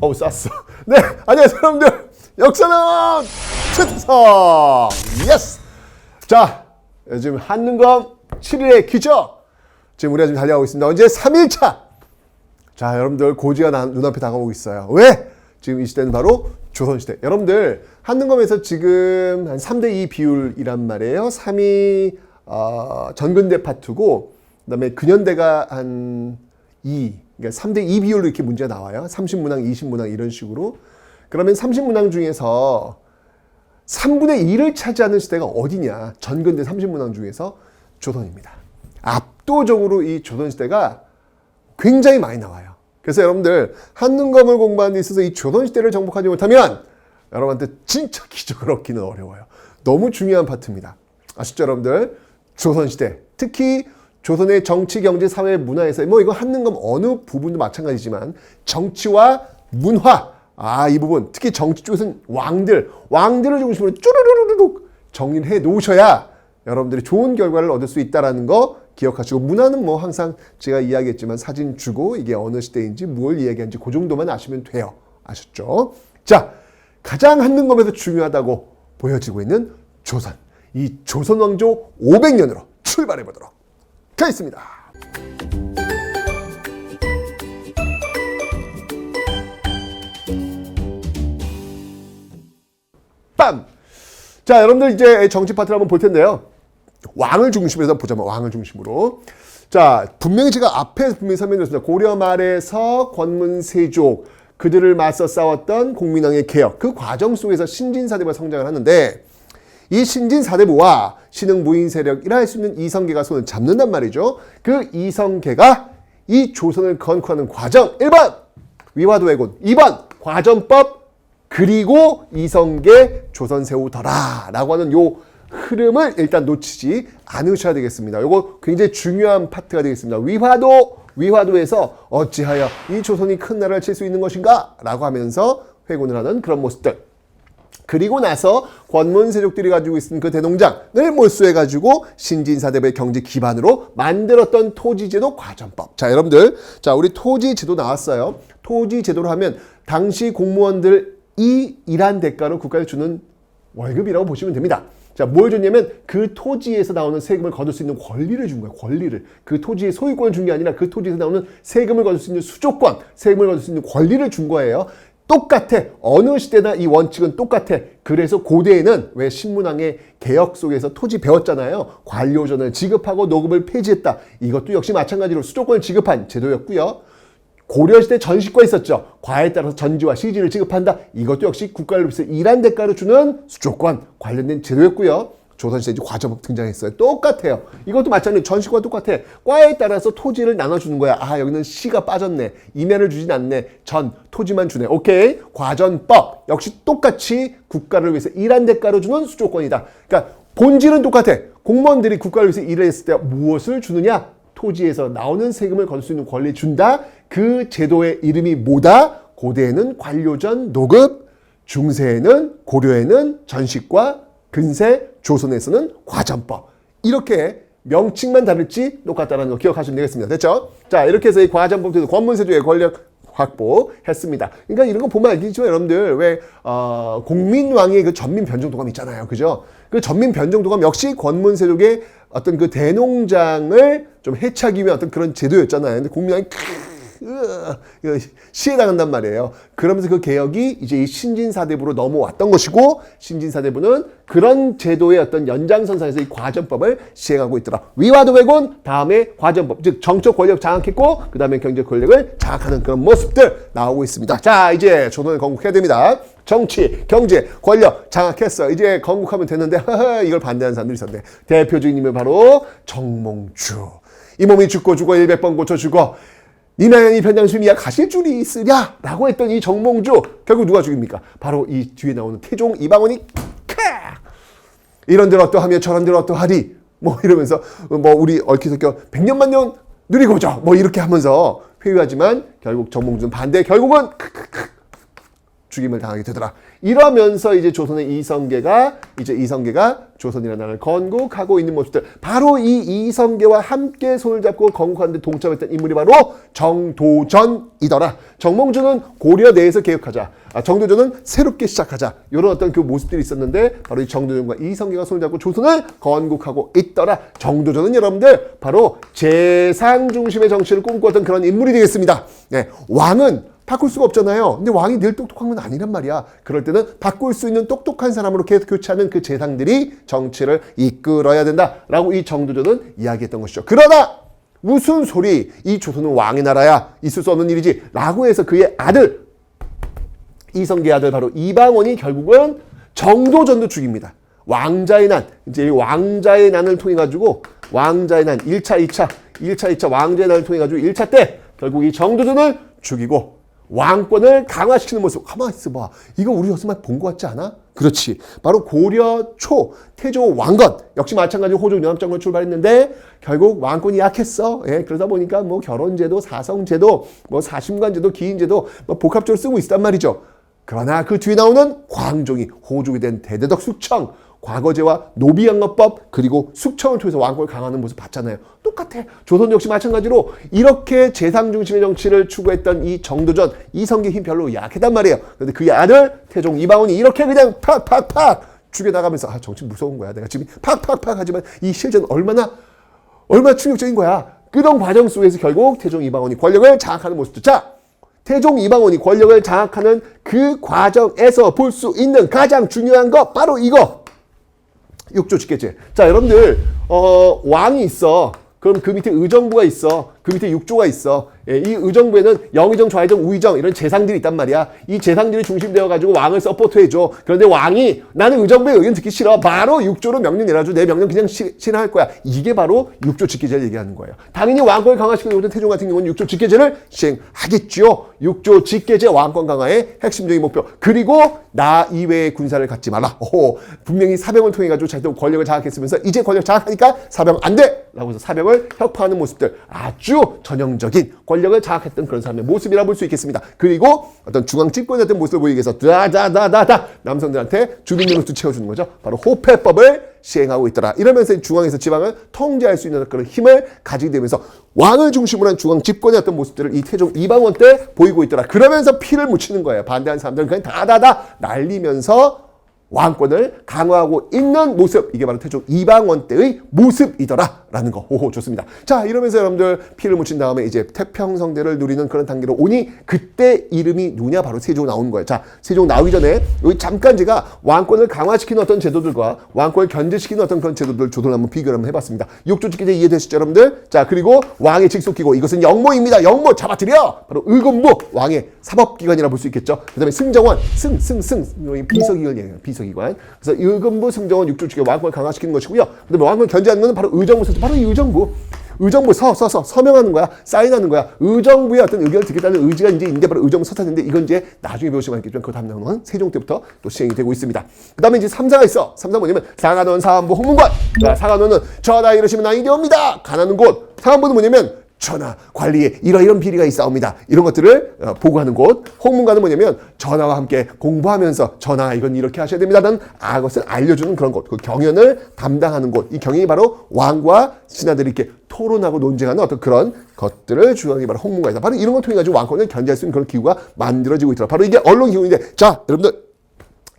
어우, 쌌어. 네, 안녕하세요, 여러분들. 역사는 최태성! 예스! 자, 요즘 한능검 7일의 기적! 지금 우리가 지금 달려가고 있습니다. 언제 3일차! 자, 여러분들 고지가 나- 눈앞에 다가오고 있어요. 왜? 지금 이 시대는 바로 조선시대. 여러분들, 한능검에서 지금 한 3대2 비율이란 말이에요. 3이 어, 전근대 파트고, 그 다음에 근현대가 한 2, 그러니까 3대 2 비율로 이렇게 문제가 나와요. 30문항, 20문항 이런 식으로. 그러면 30문항 중에서 3분의 1을 차지하는 시대가 어디냐? 전근대 30문항 중에서 조선입니다. 압도적으로 이 조선 시대가 굉장히 많이 나와요. 그래서 여러분들 한능검을 공부하는 데 있어서 이 조선 시대를 정복하지 못하면 여러분한테 진짜 기적을 얻기는 어려워요. 너무 중요한 파트입니다. 아시죠 여러분들? 조선 시대 특히 조선의 정치, 경제, 사회, 문화에서 뭐 이거 한능검 어느 부분도 마찬가지지만 정치와 문화 아 이 부분 특히 정치 쪽에서는 왕들 왕들을 중심으로 쭈루루루룩 정리를 해 놓으셔야 여러분들이 좋은 결과를 얻을 수 있다라는 거 기억하시고 문화는 뭐 항상 제가 이야기했지만 사진 주고 이게 어느 시대인지 뭘 이야기하는지 그 정도만 아시면 돼요. 아셨죠? 자, 가장 한능검에서 중요하다고 보여지고 있는 조선. 이 조선 왕조 500년으로 출발해 보도록 하겠습니다. 빰! 자, 여러분들 이제 정치 파트를 한번 볼 텐데요. 왕을 중심에서 보자면 왕을 중심으로. 자, 분명히 제가 앞에 분명히 설명드렸습니다. 고려 말에서 권문세족 그들을 맞서 싸웠던 공민왕의 개혁 그 과정 속에서 신진사대부가 성장을 하는데 이 신진 사대부와 신흥 무인 세력이라 할 수 있는 이성계가 손을 잡는단 말이죠. 그 이성계가 이 조선을 건국하는 과정 1번 위화도해군 2번 과전법 그리고 이성계 조선 세우더라 라고 하는 요 흐름을 일단 놓치지 않으셔야 되겠습니다. 요거 굉장히 중요한 파트가 되겠습니다. 위화도 위화도에서 어찌하여 이 조선이 큰 나라를 칠 수 있는 것인가 라고 하면서 회군을 하는 그런 모습들 그리고 나서 권문 세력들이 가지고 있는 그 대농장을 몰수해 가지고 신진사대부의 경제 기반으로 만들었던 토지제도 과전법. 자, 여러분들, 자 우리 토지제도 나왔어요. 토지제도로 하면 당시 공무원들이 일한 대가로 국가에 주는 월급이라고 보시면 됩니다. 자, 뭘 줬냐면 그 토지에서 나오는 세금을 거둘 수 있는 권리를 준 거예요. 권리를. 그 토지의 소유권을 준 게 아니라 그 토지에서 나오는 세금을 거둘 수 있는 수조권, 세금을 거둘 수 있는 권리를 준 거예요. 똑같아. 어느 시대나 이 원칙은 똑같아. 그래서 고대에는 왜 신문왕의 개혁 속에서 토지 배웠잖아요. 관료전을 지급하고 노급을 폐지했다. 이것도 역시 마찬가지로 수조권을 지급한 제도였고요. 고려시대 전시과 있었죠. 과에 따라서 전지와 시지를 지급한다. 이것도 역시 국가를 위해서 일한 대가로 주는 수조권 관련된 제도였고요. 조선시대 이제 과저법 등장했어요. 똑같아요. 이것도 마찬가지로 전시과 똑같아. 과에 따라서 토지를 나눠주는 거야. 아 여기는 시가 빠졌네. 임야를 주진 않네. 전 토지만 주네. 오케이. 과전법 역시 똑같이 국가를 위해서 일한 대가로 주는 수조권이다. 그러니까 본질은 똑같아. 공무원들이 국가를 위해서 일을 했을 때 무엇을 주느냐? 토지에서 나오는 세금을 거둘 수 있는 권리 준다. 그 제도의 이름이 뭐다? 고대에는 관료전 노급, 중세에는 고려에는 전식과 근세, 조선에서는 과전법. 이렇게 명칭만 다를지 똑같다는 거 기억하시면 되겠습니다. 됐죠? 자, 이렇게 해서 이 과전법도 권문세조의 권력 확보했습니다. 그러니까 이런 거 보면 알겠죠, 여러분들. 왜 어, 공민왕의 그 전민 변정도감 있잖아요, 그죠? 그 전민 변정도감 역시 권문세족의 어떤 그 대농장을 좀 해치하기 위한 어떤 그런 제도였잖아요. 근데 공민왕이 크, 시해당한단 말이에요. 그러면서 그 개혁이 이제 이 신진사대부로 넘어왔던 것이고 신진사대부는 그런 제도의 어떤 연장선상에서 이 과전법을 시행하고 있더라. 위화도 왜군 다음에 과전법 즉 정적 권력 장악했고 그 다음에 경제 권력을 장악하는 그런 모습들 나오고 있습니다. 자 이제 조선을 건국해야 됩니다. 정치, 경제, 권력 장악했어. 이제 건국하면 되는데 이걸 반대하는 사람들이 있었는데 대표적인 인물 바로 정몽주. 이 몸이 죽고 죽어 일백 번 고쳐 죽어 니나연이 변장수미야 가실 줄이 있으랴 라고 했던 이 정몽주 결국 누가 죽입니까? 바로 이 뒤에 나오는 태종 이방원이 캬! 이런 들 어떠하며 저런 들 어떠하리 뭐 이러면서 뭐 우리 얽히섞여 백년만년 누리고자 뭐 이렇게 하면서 회유하지만 결국 정몽주는 반대 결국은 크크크 죽임을 당하게 되더라. 이러면서 이제 조선의 이성계가 이제 이성계가 조선이라는 나라를 건국하고 있는 모습들. 바로 이 이성계와 함께 손을 잡고 건국하는데 동참했던 인물이 바로 정도전이더라. 정몽주는 고려 내에서 개혁하자. 아, 정도전은 새롭게 시작하자. 이런 어떤 그 모습들이 있었는데 바로 이 정도전과 이성계가 손을 잡고 조선을 건국하고 있더라. 정도전은 여러분들 바로 재상 중심의 정치를 꿈꾸었던 그런 인물이 되겠습니다. 네, 왕은 바꿀 수가 없잖아요. 근데 왕이 늘 똑똑한 건 아니란 말이야. 그럴 때는 바꿀 수 있는 똑똑한 사람으로 계속 교체하는 그 재상들이 정치를 이끌어야 된다라고 이 정도전은 이야기했던 것이죠. 그러나 무슨 소리? 이 조선은 왕의 나라야. 있을 수 없는 일이지. 라고 해서 그의 아들 이성계 아들 바로 이방원이 결국은 정도전도 죽입니다. 왕자의 난, 이제 이 왕자의 난을 통해 가지고 왕자의 난 1차, 2차, 1차, 2차 왕자의 난을 통해 가지고 1차 때 결국 이 정도전을 죽이고 왕권을 강화시키는 모습. 가만히 있어봐. 이거 우리 어디서 본것 같지 않아? 그렇지. 바로 고려 초 태조 왕건 역시 마찬가지로 호종 연합정권 출발했는데 결국 왕권이 약했어. 예, 그러다 보니까 뭐 결혼제도, 사성제도, 뭐 사심관제도, 기인제도 뭐 복합적으로 쓰고 있단 말이죠. 그러나 그 뒤에 나오는 광종이 호족이 된 대대덕 숙청, 과거제와 노비양업법 그리고 숙청을 통해서 왕권을 강화하는 모습 봤잖아요. 똑같아. 조선 역시 마찬가지로 이렇게 재상 중심의 정치를 추구했던 이 정도전 이성계 힘 별로 약했단 말이에요. 그런데 그의 아들 태종 이방원이 이렇게 그냥 팍팍팍 죽여나가면서 아 정치 무서운 거야. 내가 지금 팍팍팍 하지만 이 실전 얼마나 얼마나 충격적인 거야. 그런 과정 속에서 결국 태종 이방원이 권력을 장악하는 모습도 자 태종 이방원이 권력을 장악하는 그 과정에서 볼 수 있는 가장 중요한 거 바로 이거 육조 직계제. 자 여러분들 어, 왕이 있어. 그럼 그 밑에 의정부가 있어. 그 밑에 육조가 있어. 예, 이 의정부에는 영의정, 좌의정, 우의정 이런 재상들이 있단 말이야. 이 재상들이 중심되어 가지고 왕을 서포트해줘. 그런데 왕이 나는 의정부의 의견 듣기 싫어. 바로 육조로 명령 내려줘. 내 명령 그냥 시, 실행할 거야. 이게 바로 육조 직계제를 얘기하는 거예요. 당연히 왕권을 강화시키는 것은 태종 같은 경우는 육조 직계제를 시행하겠죠. 육조 직계제 왕권 강화의 핵심적인 목표. 그리고 나 이외의 군사를 갖지 말라. 오, 분명히 사병을 통해 가지고 자기도 권력을 장악했으면서 이제 권력 장악하니까 사병 안 돼. 라고 해서 사병을 혁파하는 모습들 아주 전형적인 권력을 장악했던 그런 사람의 모습이라 볼 수 있겠습니다. 그리고 어떤 중앙 집권이었던 모습을 보이기 위해서 다다다다다 남성들한테 주민등록도 채워주는 거죠. 바로 호패법을 시행하고 있더라. 이러면서 중앙에서 지방을 통제할 수 있는 그런 힘을 가지게 되면서 왕을 중심으로 한 중앙 집권이었던 모습들을 이 태종 이방원 때 보이고 있더라. 그러면서 피를 묻히는 거예요. 반대한 사람들은 그냥 다다다 날리면서 왕권을 강화하고 있는 모습 이게 바로 태종 이방원 때의 모습이더라 라는 거. 오호 좋습니다. 자 이러면서 여러분들 피를 묻힌 다음에 이제 태평성대를 누리는 그런 단계로 오니 그때 이름이 누냐? 바로 세종 나오는 거예요. 자 세종 나오기 전에 여기 잠깐 제가 왕권을 강화시키는 어떤 제도들과 왕권을 견제시키는 어떤 그런 제도들 조도를 한번 비교를 한번 해봤습니다. 육조직계제 이해되시죠 여러분들? 자 그리고 왕의 직속기고. 이것은 영모입니다. 영모 잡아들여 바로 의금부 왕의 사법기관이라 볼 수 있겠죠? 그 다음에 승정원 승 승 승. 비서기관 얘기해요 비서기관. 그래서 의금부 승정원 육조직의 왕권을 강화시키는 것이고요. 그 다음에 왕권을 견제하는 것은 바로 의정부 바로 이 의정부. 의정부 서, 서서 서명하는 거야. 사인하는 거야. 의정부의 어떤 의견을 듣겠다는 의지가 이제 인데 바로 의정부 서탄인데 이건 이제 나중에 배우시면 알겠지만 그 다음 나오는 세종 때부터 또 시행이 되고 있습니다. 그 다음에 이제 삼사가 있어. 삼사 뭐냐면 상한원, 사안부, 홍문관. 상한원은 전하 이러시면 아니되옵니다. 가나는 곳. 사안부는 뭐냐면 전화 관리에 이러이런 비리가 있사옵니다. 이런 것들을 어, 보고하는 곳. 홍문관은 뭐냐면 전화와 함께 공부하면서 전화 이건 이렇게 하셔야 됩니다는 아 것을 알려주는 그런 곳. 그 경연을 담당하는 곳. 이 경연이 바로 왕과 신하들이 이렇게 토론하고 논쟁하는 어떤 그런 것들을 주관하는 게 바로 홍문관이다. 바로 이런 걸 통해 가지고 왕권을 견제할 수 있는 그런 기구가 만들어지고 있더라. 바로 이게 언론 기구인데 자 여러분들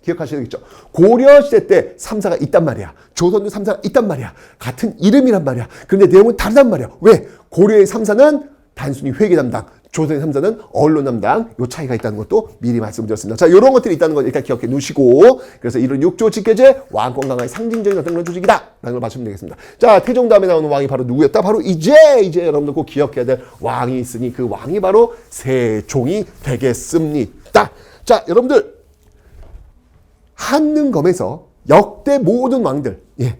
기억하셔야겠죠. 고려 시대 때 삼사가 있단 말이야. 조선도 삼사가 있단 말이야. 같은 이름이란 말이야. 그런데 내용은 다르단 말이야. 왜? 고려의 삼사는 단순히 회계 담당, 조선의 삼사는 언론 담당, 요 차이가 있다는 것도 미리 말씀드렸습니다. 자, 요런 것들이 있다는 걸 일단 기억해 두시고, 그래서 이런 육조 직계제, 왕권 강화의 상징적인 어떤 그런 조직이다. 라는 걸 맞추면 되겠습니다. 자, 태종 다음에 나오는 왕이 바로 누구였다? 바로 이제, 이제 여러분들 꼭 기억해야 될 왕이 있으니 그 왕이 바로 세종이 되겠습니다. 자, 여러분들, 한능검에서 역대 모든 왕들, 예,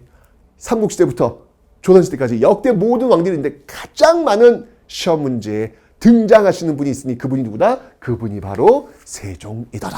삼국시대부터 조선시대까지 역대 모든 왕들인데 가장 많은 시험 문제에 등장하시는 분이 있으니 그분이 누구다? 그분이 바로 세종이더라.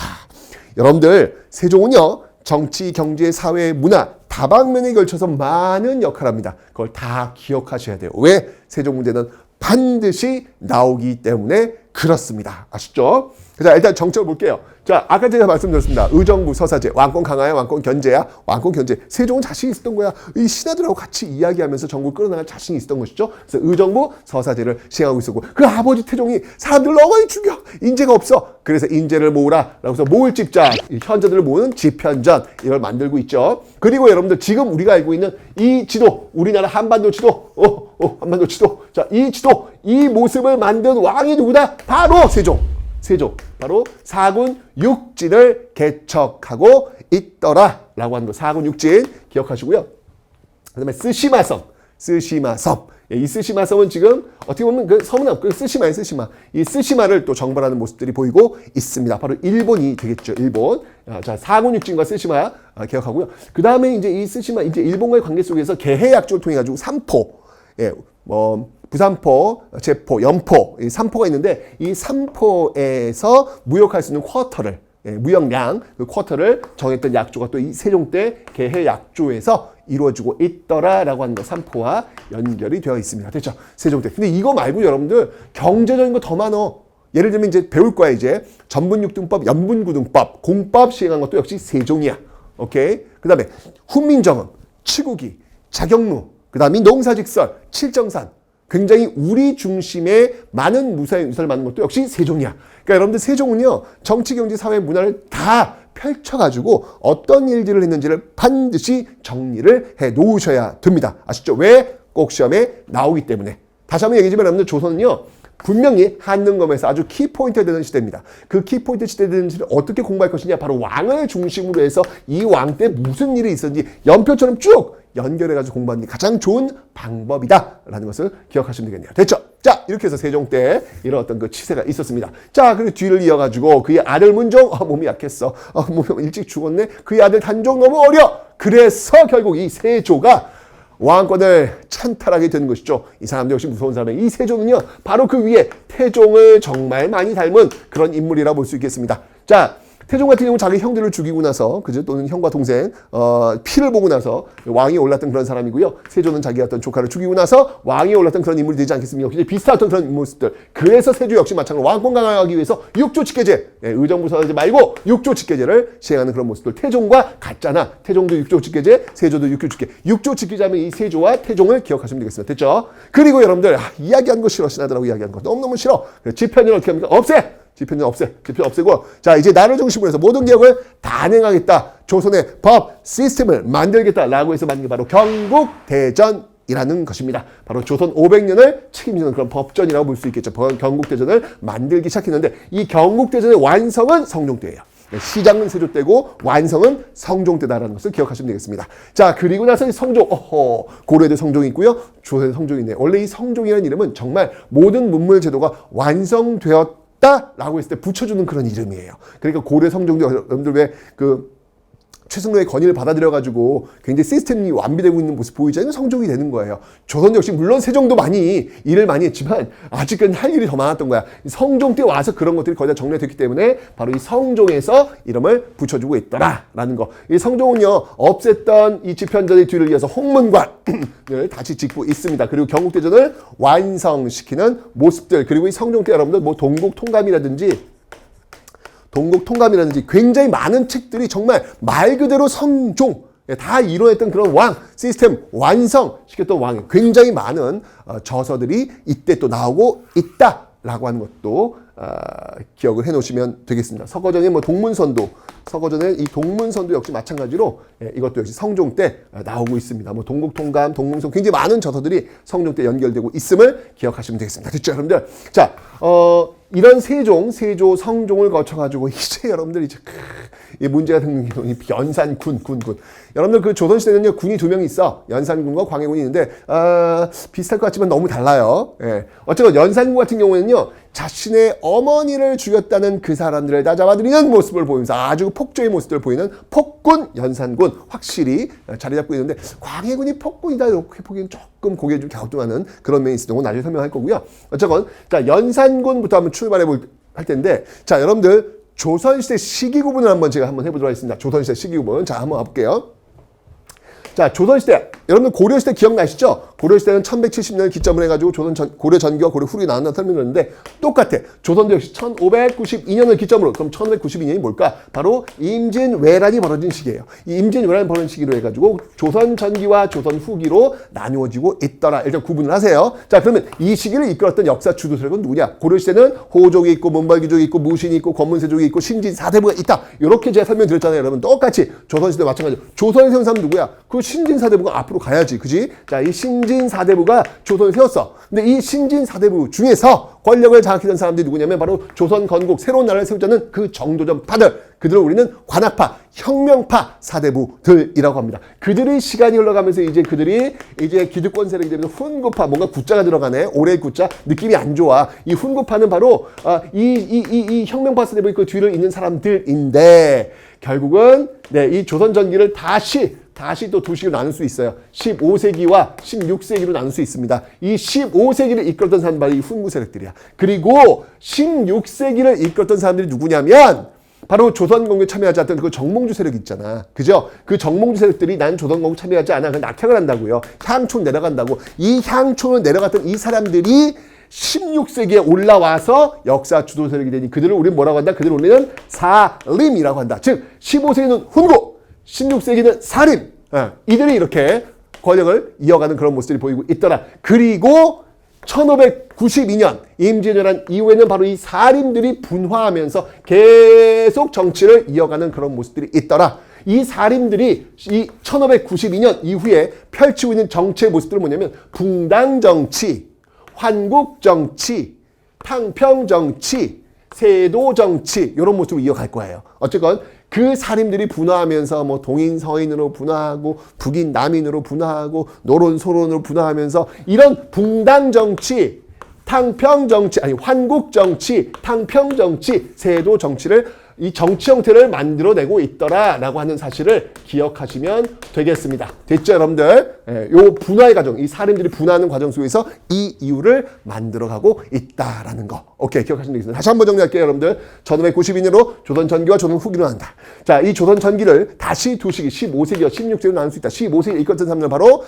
여러분들, 세종은요, 정치, 경제, 사회, 문화, 다방면에 걸쳐서 많은 역할을 합니다. 그걸 다 기억하셔야 돼요. 왜? 세종 문제는 반드시 나오기 때문에 그렇습니다. 아시죠? 자, 일단 정책을 볼게요. 자, 아까 제가 말씀드렸습니다. 의정부 서사제, 왕권 강화야, 왕권 견제야, 왕권 견제. 세종은 자신이 있었던 거야. 이 신하들하고 같이 이야기하면서 정국을 끌어나갈 자신이 있었던 것이죠. 그래서 의정부 서사제를 시행하고 있었고, 그 아버지 태종이 사람들을 너무 많이 죽여. 인재가 없어. 그래서 인재를 모으라. 라고 해서 모을 집자, 이 현자들을 모으는 집현전, 이걸 만들고 있죠. 그리고 여러분들 지금 우리가 알고 있는 이 지도, 우리나라 한반도 지도, 어, 어, 한반도 지도. 자, 이 지도, 이 모습을 만든 왕이 누구다? 바로 세종. 세종 바로 사군 육진을 개척하고 있더라라고 하는 거 사군 육진 기억하시고요. 그다음에 스시마 섬 스시마섬 예, 이 스시마 섬은 지금 어떻게 보면 그 섬은 없고 스시마의 스시마 이 스시마를 또 정벌하는 모습들이 보이고 있습니다. 바로 일본이 되겠죠. 일본 아, 자 사군 육진과 스시마 아, 기억하고요. 그 다음에 이제 이 스시마 이제 일본과의 관계 속에서 개해약조를 통해 가지고 삼포 예, 뭐 부산포, 제포, 연포, 이 삼포가 있는데 이 삼포에서 무역할 수 있는 쿼터를 예, 무역량 그 쿼터를 정했던 약조가 또 이 세종 때 개해 약조에서 이루어지고 있더라라고 하는 거 삼포와 연결이 되어 있습니다. 됐죠? 세종 때. 근데 이거 말고 여러분들 경제적인 거 더 많어. 예를 들면 이제 배울 거야 이제 전분육등법, 연분구등법, 공법 시행한 것도 역시 세종이야. 오케이. 그다음에 훈민정음, 치국이, 자경루, 그다음에 농사직설, 칠정산, 굉장히 우리 중심의 많은 무사의 유산을 만든 것도 역시 세종이야. 그러니까 여러분들 세종은요 정치, 경제, 사회, 문화를 다 펼쳐가지고 어떤 일들을 했는지를 반드시 정리를 해 놓으셔야 됩니다. 아시죠? 왜? 꼭 시험에 나오기 때문에. 다시 한번 얘기하지만 여러분들 조선은요 분명히 한능검에서 아주 키포인트가 되는 시대입니다. 그 키포인트 시대 되는 시대를 어떻게 공부할 것이냐 바로 왕을 중심으로 해서 이 왕 때 무슨 일이 있었는지 연표처럼 쭉 연결해가지고 공부하는 게 가장 좋은 방법이다라는 것을 기억하시면 되겠네요. 됐죠? 자, 이렇게 해서 세종 때 이런 어떤 그 치세가 있었습니다. 자, 그리고 뒤를 이어가지고 그의 아들 문종, 어, 몸이 약했어. 어, 몸이 일찍 죽었네. 그의 아들 단종 너무 어려. 그래서 결국 이 세조가 왕권을 찬탈하게 된 것이죠. 이 사람도 역시 무서운 사람이에요. 이 세종은요, 바로 그 위에 태종을 정말 많이 닮은 그런 인물이라 볼 수 있겠습니다. 자, 태종 같은 경우는 자기 형들을 죽이고 나서 그죠 또는 형과 동생 어, 피를 보고 나서 왕이 올랐던 그런 사람이고요. 세조는 자기 어떤 조카를 죽이고 나서 왕이 올랐던 그런 인물이 되지 않겠습니까? 역시 비슷했던 그런 모습들. 그래서 세조 역시 마찬가지로 왕권 강화하기 위해서 육조 직계제 예, 의정부 서지 말고 육조 직계제를 시행하는 그런 모습들. 태종과 같잖아. 태종도 육조 직계제, 세조도 육조 직계. 육조 직계제하면 이 세조와 태종을 기억하시면 되겠습니다. 됐죠? 그리고 여러분들 아, 이야기하는 거 싫어 신하들하고 이야기하는 거 너무너무 싫어. 집현을 어떻게 합니까? 없애. 집현전 없애. 집현 없애고 자 이제 나를 중심으로 해서 모든 개혁을 단행하겠다. 조선의 법 시스템을 만들겠다라고 해서 만든 게 바로 경국 대전 이라는 것입니다. 바로 조선 500년을 책임지는 그런 법전이라고 볼 수 있겠죠. 경국대전을 만들기 시작했는데 이 경국대전의 완성은 성종 때예요. 시작은 세조 때고 완성은 성종 때다라는 것을 기억하시면 되겠습니다. 자 그리고 나서 이 성종, 어허 고려대 성종이 있고요, 조선의 성종이 있네. 원래 이 성종이라는 이름은 정말 모든 문물 제도가 완성되었 라고 했을 때 붙여주는 그런 이름이에요. 그러니까 고려 성종도 여러분들 왜그 최승로의 건의를 받아들여가지고 굉장히 시스템이 완비되고 있는 모습 보이잖아요. 성종이 되는 거예요. 조선 역시 물론 세종도 많이 일을 많이 했지만 아직은 할 일이 더 많았던 거야. 성종 때 와서 그런 것들이 거의 다 정리됐기 때문에 바로 이 성종에서 이름을 붙여주고 있더라라는 거. 이 성종은요 없앴던 이 집현전의 뒤를 이어서 홍문관을 다시 짓고 있습니다. 그리고 경국대전을 완성시키는 모습들 그리고 이 성종 때 여러분들 뭐 동국 통감이라든지 동국 통감이라든지 굉장히 많은 책들이 정말 말 그대로 성종 예, 다 이뤄냈던 그런 왕 시스템 완성 시켰던 왕이 굉장히 많은 어, 저서들이 이때 또 나오고 있다라고 하는 것도 어, 기억을 해 놓으시면 되겠습니다. 서거전의 뭐 동문선도 서거전의 이 동문선도 역시 마찬가지로 예, 이것도 역시 성종 때 어, 나오고 있습니다. 뭐 동국통감, 동문선 굉장히 많은 저서들이 성종 때 연결되고 있음을 기억하시면 되겠습니다. 됐죠, 여러분들? 자, 어. 이런 세종, 세조, 성종을 거쳐가지고 이제 여러분들 이제 이 문제가 생긴 게 연산 군, 군, 군. 여러분들 그 조선시대는요 군이 두 명 있어. 연산군과 광해군이 있는데 어, 비슷할 것 같지만 너무 달라요. 예. 어쨌든 연산군 같은 경우에는요 자신의 어머니를 죽였다는 그 사람들을 다 잡아들이는 모습을 보이면서 아주 폭주의 모습들을 보이는 폭군, 연산군 확실히 자리 잡고 있는데 광해군이 폭군이다 이렇게 보기엔 조금 고개 좀 갸우뚱하는 그런 면이 있는 건 나중에 설명할 거고요. 어쨌건 자 연산군부터 한번 출발해 볼 할 텐데 자 여러분들 조선시대 시기 구분을 한번 제가 한번 해보도록 하겠습니다. 조선시대 시기 구분 자 한번 가볼게요. 자, 조선시대. 여러분들 고려시대 기억나시죠? 고려시대는 1170년을 기점으로 해가지고 조선 전, 고려 전기와 고려 후기 나눈다 설명했는데 똑같아. 조선도 역시 1592년을 기점으로. 그럼 1592년이 뭘까? 바로 임진왜란이 벌어진 시기예요. 이 임진왜란이 벌어진 시기로 해가지고 조선 전기와 조선 후기로 나누어지고 있더라. 일단 구분을 하세요. 자, 그러면 이 시기를 이끌었던 역사 주도 세력은 누구냐? 고려시대는 호족이 있고 문벌귀족이 있고 무신이 있고 권문세족이 있고 신진 사대부가 있다. 이렇게 제가 설명드렸잖아요. 여러분 똑같이 조선시대 마찬가지로 조선에 세운 사람 누구야? 그 신진 사대부가 앞으로 가야지. 그지? 자, 이 신진 사대부가 조선을 세웠어. 근데 이 신진 사대부 중에서 권력을 장악했던 사람들이 누구냐면 바로 조선 건국 새로운 나라를 세우자는 그 정도전 파들. 그들을 우리는 관학파, 혁명파 사대부들이라고 합니다. 그들의 시간이 흘러가면서 이제 그들이 이제 기득권 세력이 되면서 훈구파, 뭔가 구자가 들어가네. 올해 구자 느낌이 안 좋아. 이 훈구파는 바로 아, 이, 이, 이, 이 혁명파 사대부의 그 뒤를 잇는 사람들인데 결국은 네, 이 조선 전기를 다시 다시 또 두 시기로 나눌 수 있어요. 15세기와 16세기로 나눌 수 있습니다. 이 15세기를 이끌었던 사람들이 바로 이 훈구 세력들이야. 그리고 16세기를 이끌었던 사람들이 누구냐면 바로 조선공에 참여하지 않던 그 정몽주 세력 있잖아. 그죠? 그 정몽주 세력들이 난 조선공에 참여하지 않아. 그 낙향을 한다고요. 향촌 내려간다고. 이 향촌을 내려갔던 이 사람들이 16세기에 올라와서 역사 주도 세력이 되니 그들을 우리는 뭐라고 한다? 그들을 우리는 사림이라고 한다. 즉 15세기는 훈구, 16세기는 사림. 예, 이들이 이렇게 권력을 이어가는 그런 모습들이 보이고 있더라. 그리고 1592년 임진왜란 이후에는 바로 이 사림들이 분화하면서 계속 정치를 이어가는 그런 모습들이 있더라. 이 사림들이 이 1592년 이후에 펼치고 있는 정치의 모습들은 뭐냐면 붕당 정치, 환국 정치, 탕평 정치, 세도 정치 이런 모습을 이어갈 거예요. 어쨌건 그 사림들이 분화하면서 뭐 동인 서인으로 분화하고 북인 남인으로 분화하고 노론 소론으로 분화하면서 이런 붕당 정치, 탕평 정치 아니 환국 정치, 탕평 정치, 세도 정치를 이 정치 형태를 만들어내고 있더라라고 하는 사실을 기억하시면 되겠습니다. 됐죠, 여러분들? 예, 요 분화의 과정, 이 사람들이 분화하는 과정 속에서 이 이유를 만들어가고 있다라는 거. 오케이, 기억하시면 되겠습니다. 다시 한번 정리할게요, 여러분들. 1592년으로 조선 전기와 조선 후기로 한다. 자, 이 조선 전기를 다시 두 시기, 15세기와 16세기로 나눌 수 있다. 15세기 이끌었던 사람들은 바로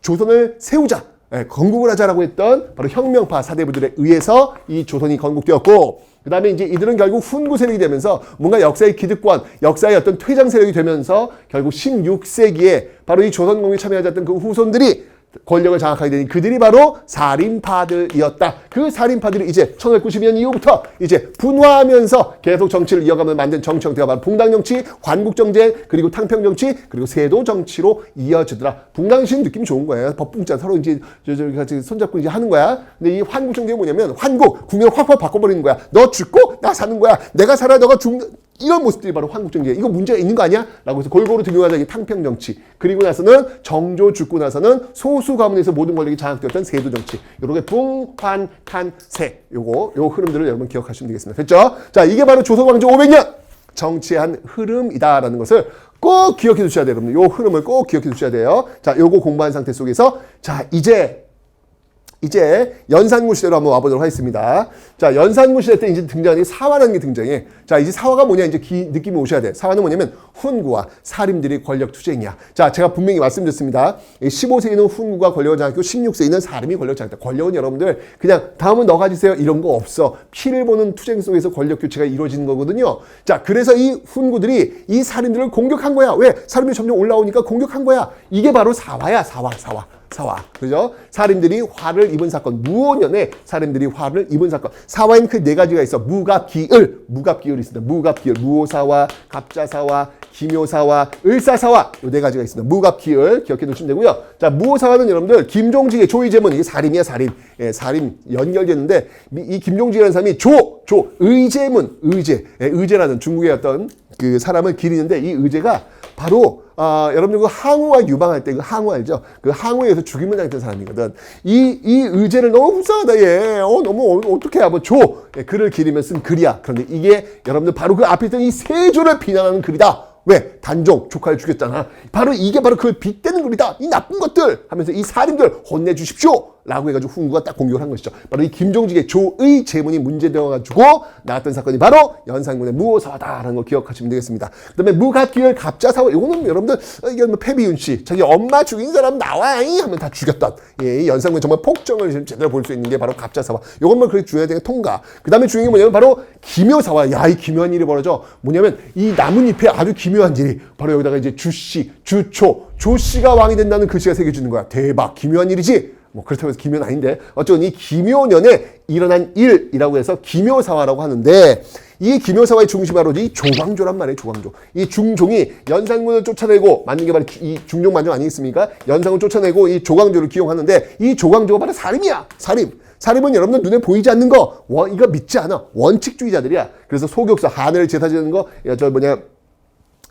조선을 세우자. 예, 건국을 하자라고 했던 바로 혁명파 사대부들에 의해서 이 조선이 건국되었고 그 다음에 이제 이들은 결국 훈구 세력이 되면서 뭔가 역사의 기득권, 역사의 어떤 퇴장 세력이 되면서 결국 16세기에 바로 이 조선공에 참여하지 않던 그 후손들이 권력을 장악하게 되니 그들이 바로 살인파들이었다. 그 살인파들이 이제 1592년 이후부터 이제 분화하면서 계속 정치를 이어가며 만든 정치 형태가 바로 붕당정치, 관국정쟁, 그리고 탕평정치, 그리고 세도정치로 이어지더라. 붕당신 느낌이 좋은 거예요. 법붕자 서로 이제 같이 손잡고 이제 하는 거야. 근데 이 환국정쟁이 뭐냐면 환국, 국민을 확확 바꿔버리는 거야. 너 죽고 나 사는 거야. 내가 살아 너가 죽는 이런 모습들이 바로 환국정쟁. 이거 문제가 있는 거 아니야? 라고 해서 골고루 등용하자 이 탕평 정치. 그리고 나서는 정조 죽고 나서는 소수 가문에서 모든 권력이 장악되었던 세도 정치. 요렇게 붕환탄세. 요거, 요 흐름들을 여러분 기억하시면 되겠습니다. 됐죠? 자, 이게 바로 조선 왕조 500년! 정치의 한 흐름이다라는 것을 꼭 기억해 두셔야 돼요, 여러분. 요 흐름을 꼭 기억해 두셔야 돼요. 자, 요거 공부한 상태 속에서 자, 이제 이제 연산군 시대로 한번 와보도록 하겠습니다. 자, 연산군 시대 때 이제 등장하는 사화라는 게 등장해. 자, 이제 사화가 뭐냐 이제 기, 느낌이 오셔야 돼. 사화는 뭐냐면 훈구와 사림들이 권력 투쟁이야. 자, 제가 분명히 말씀드렸습니다. 15세기는 훈구가 권력을 장악했고 16세기는 사림이 권력을 장악했다. 권력은 여러분들 그냥 다음은 너 가지세요 이런 거 없어. 피를 보는 투쟁 속에서 권력 교체가 이루어지는 거거든요. 자, 그래서 이 훈구들이 이 사림들을 공격한 거야. 왜? 사림이 점점 올라오니까 공격한 거야. 이게 바로 사화야, 사화, 사화. 사화. 그죠? 사림들이 화를 입은 사건. 무오년에 사림들이 화를 입은 사건. 사화에는 그네 가지가 있어. 무갑기을. 무갑기을이 있습니다. 무갑기을. 무오사화, 갑자사화, 기묘사화, 을사사화. 요 네 가지가 있습니다. 무갑기을. 기억해 두시면 되고요. 자, 무오사화는 여러분들 김종직의 조이제문. 이게 사림이야, 사림. 예, 사림 연결되는데 이 김종직이라는 사람이 조, 조, 의제문. 의제. 예, 의제라는 중국의 어떤 그 사람을 기리는데 이 의제가 바로 아, 여러분들 그 항우가 유방할 때 그 항우 알죠? 그 항우에 의해서 죽임을 당했던 사람이거든. 이, 이 의제를 너무 불쌍하다, 얘. 어, 너무, 어, 어떻게 한번 줘. 예, 글을 기리면 쓴 글이야. 그런데 이게 여러분들 바로 그 앞에 있던 이 세 조를 비난하는 글이다. 왜? 단종, 조카를 죽였잖아. 바로 이게 바로 그 빗대는 글이다. 이 나쁜 것들 하면서 이 살인들 혼내주십시오. 라고 해가지고 훈구가 딱 공격을 한 것이죠. 바로 이 김종직의 조의 제문이 문제되어가지고 나왔던 사건이 바로 연산군의 무오사화다라는 걸 기억하시면 되겠습니다. 그 다음에 무갑기열 갑자사화 이거는 여러분들 어, 이게 뭐 패비윤 씨 자기 엄마 죽인 사람 나와 이 하면 다 죽였던. 예, 이 연산군 정말 폭정을 지금 제대로 볼 수 있는 게 바로 갑자사화 이것만 그렇게 중요해야 되는 통과. 그 다음에 중요한 게 뭐냐면 바로 기묘사화 야 이 기묘한 일이 벌어져. 뭐냐면 이 나뭇잎에 아주 기묘한 일이 바로 여기다가 이제 주씨 주초 조씨가 왕이 된다는 글씨가 새겨지는 거야. 대박. 기묘한 일이지 뭐 그렇다고 해서 기묘는 아닌데 어쨌든 이 기묘년에 일어난 일이라고 해서 기묘사화라고 하는데 이 기묘사화의 중심이 바로 이 조광조란 말이에요 조광조. 이 중종이 연산군을 쫓아내고 맞는 게 바로 이 중종 만정 아니겠습니까? 연산군을 쫓아내고 이 조광조를 기용하는데 이 조광조가 바로 살인이야 살인 살인은 여러분들 눈에 보이지 않는 거 원, 이거 믿지 않아. 원칙주의자들이야. 그래서 소격서 하늘 제사 지는 거 저 뭐냐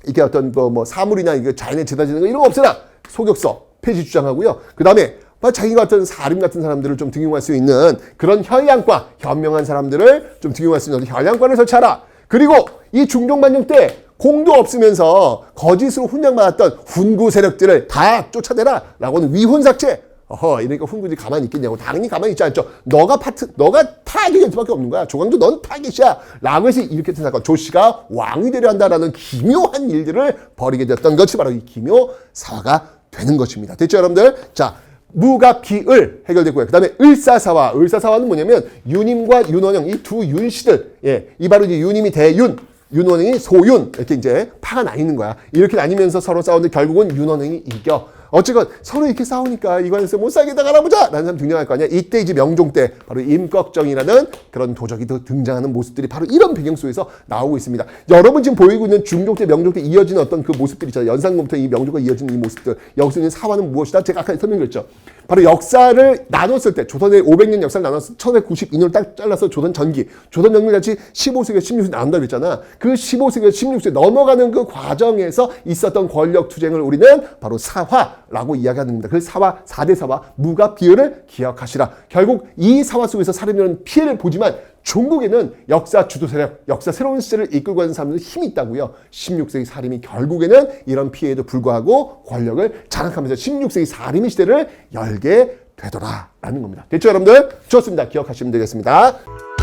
이게 어떤 그뭐 사물이나 이거 자연에 제다 지는 거 이런 거 없애라. 소격서 폐지 주장하고요. 그 다음에 자기가 어떤 사림 같은 사람들을 좀 등용할 수 있는 그런 혈량과 현명한 사람들을 좀 등용할 수 있는 혈량관을 설치하라. 그리고 이 중종반정 때 공도 없으면서 거짓으로 훈장받았던 훈구 세력들을 다 쫓아내라. 라고는 위훈삭제. 어허, 이러니까 훈구들이 가만히 있겠냐고. 당연히 가만히 있지 않죠. 너가 파트, 너가 타겟일 수밖에 없는 거야. 조광조 넌 타겟이야. 라고 해서 이렇게 된 사건. 조씨가 왕이 되려 한다라는 기묘한 일들을 벌이게 됐던 것이 바로 이 기묘 사화가 되는 것입니다. 됐죠, 여러분들? 자, 무갑기을 해결됐고요. 그 다음에 을사사화. 을사사화는 뭐냐면 윤임과 윤원영 이 두 윤씨들. 예, 이 바로 이제 윤임이 대윤. 윤원영이 소윤 이렇게 이제 파가 나뉘는 거야. 이렇게 나뉘면서 서로 싸우는데 결국은 윤원영이 이겨. 어쨌건 서로 이렇게 싸우니까 이 관에서 못 살겠다 가라보자 라는 사람 등장할 거 아니야. 이때 이제 명종 때 바로 임꺽정이라는 그런 도적이 더 등장하는 모습들이 바로 이런 배경 속에서 나오고 있습니다. 여러분 지금 보이고 있는 중종 때 명종 때 이어지는 어떤 그 모습들 있잖아요. 연산군부터 이 명종과 이어지는 이 모습들. 여기서 있는 사화는 무엇이다? 제가 아까 설명드렸죠. 바로 역사를 나눴을 때 조선의 500년 역사를 나눴을 때 1992년을 딱 잘라서 조선 전기, 조선 정밀같이 15세기, 16세기 나온다고 했잖아. 그 15세기, 16세기 넘어가는 그 과정에서 있었던 권력 투쟁을 우리는 바로 사화라고 이야기하는 겁니다. 그 사화, 4대 사화, 무갑 비열을 기억하시라. 결국 이 사화 속에서 사람들은 피해를 보지만 중국에는 역사 주도 세력, 역사 새로운 시대를 이끌고 가는 사람들 힘이 있다고요. 16세기 사림이 결국에는 이런 피해에도 불구하고 권력을 장악하면서 16세기 사림의 시대를 열게 되더라라는 겁니다. 됐죠, 여러분들? 좋습니다. 기억하시면 되겠습니다.